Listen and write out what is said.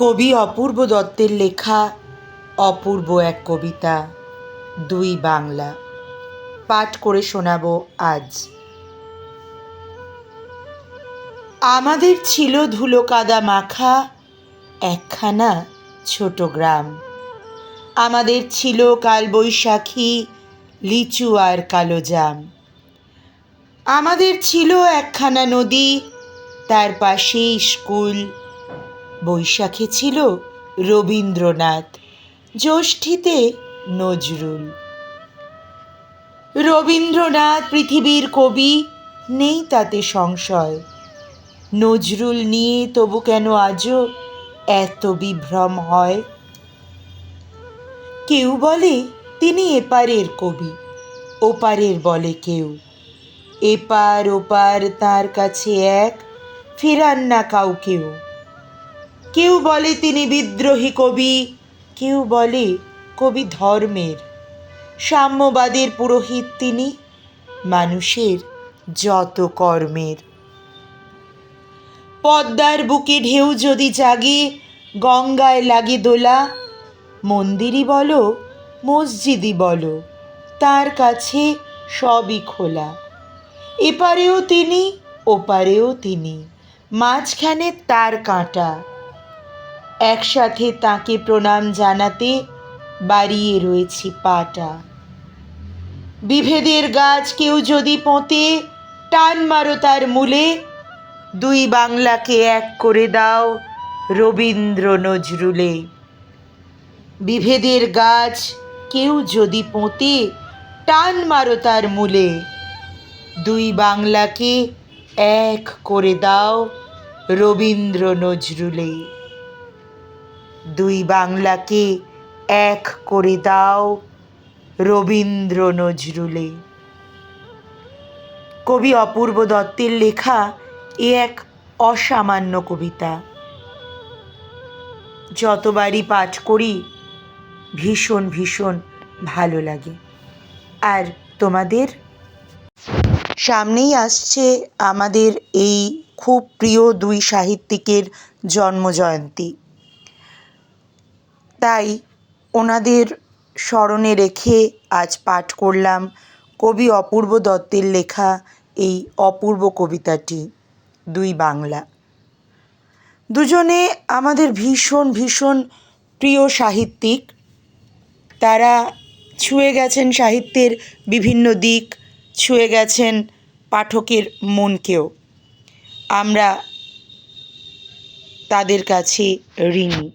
কবি অপূর্ব দত্তের লেখা অপূর্ব এক কবিতা, দুই বাংলা। পাঠ করে শোনাব আজ। আমাদের ছিল ধুলো কাদা মাখা একখানা ছোট গ্রাম। আমাদের ছিল কালবৈশাখী, লিচু আর কালো জাম। আমাদের ছিল একখানা নদী, তার পাশেই স্কুল বৈশাখে ছিল রবীন্দ্রনাথ, জ্যৈষ্ঠীতে নজরুল। রবীন্দ্রনাথ পৃথিবীর কবি, নেই তাতে সংশয়। নজরুল নিয়ে তবু কেন আজও এত বিভ্রম হয়? কেউ বলে তিনি এপারের কবি, ওপারের বলে কেউ। এপার ওপার তার কাছে এক, ফেরান না কাউকেও। কেউ বলে তিনি বিদ্রোহী কবি, কেউ বলে কবি ধর্মের। সাম্যবাদের পুরোহিত তিনি, মানুষের যত কর্মের। পদ্মার বুকে ঢেউ যদি জাগে, গঙ্গায় লাগে দোলা। মন্দিরই বলো, মসজিদই বলো, তার কাছে সবই খোলা। এপারেও তিনি, ওপারেও তিনি, মাঝখানে তার কাঁটা। একসাথে তাকে প্রণাম জানাতে বাড়িয়ে রয়েছি পাটা। বিভেদের গাছ কেউ যদি পোঁতে, টান মারো তার মূলে। দুই বাংলাকে এক করে দাও রবীন্দ্র নজরুলে। বিভেদের গাছ কেউ যদি পোঁতে, টান মারো তার মূলে। দুই বাংলাকে এক করে দাও রবীন্দ্র নজরুলে। দুই বাংলাকে এক করে দাও রবীন্দ্র নজরুলে। কবি অপূর্ব দত্তের লেখা এ এক অসামান্য কবিতা। যতবারই পাঠ করি, ভীষণ ভীষণ ভালো লাগে। আর তোমাদের? সামনেই আসছে আমাদের এই খুব প্রিয় দুই সাহিত্যিকের জন্মজয়ন্তী। তাই ওনাদের স্মরণে রেখে আজ পাঠ করলাম কবি অপূর্ব দত্তের লেখা এই অপূর্ব কবিতাটি, দুই বাংলা। দুজনে আমাদের ভীষণ ভীষণ প্রিয় সাহিত্যিক। তারা ছুঁয়ে গেছেন সাহিত্যের বিভিন্ন দিক, ছুঁয়ে গেছেন পাঠকের মনকেও। আমরা তাদের কাছে ঋণী।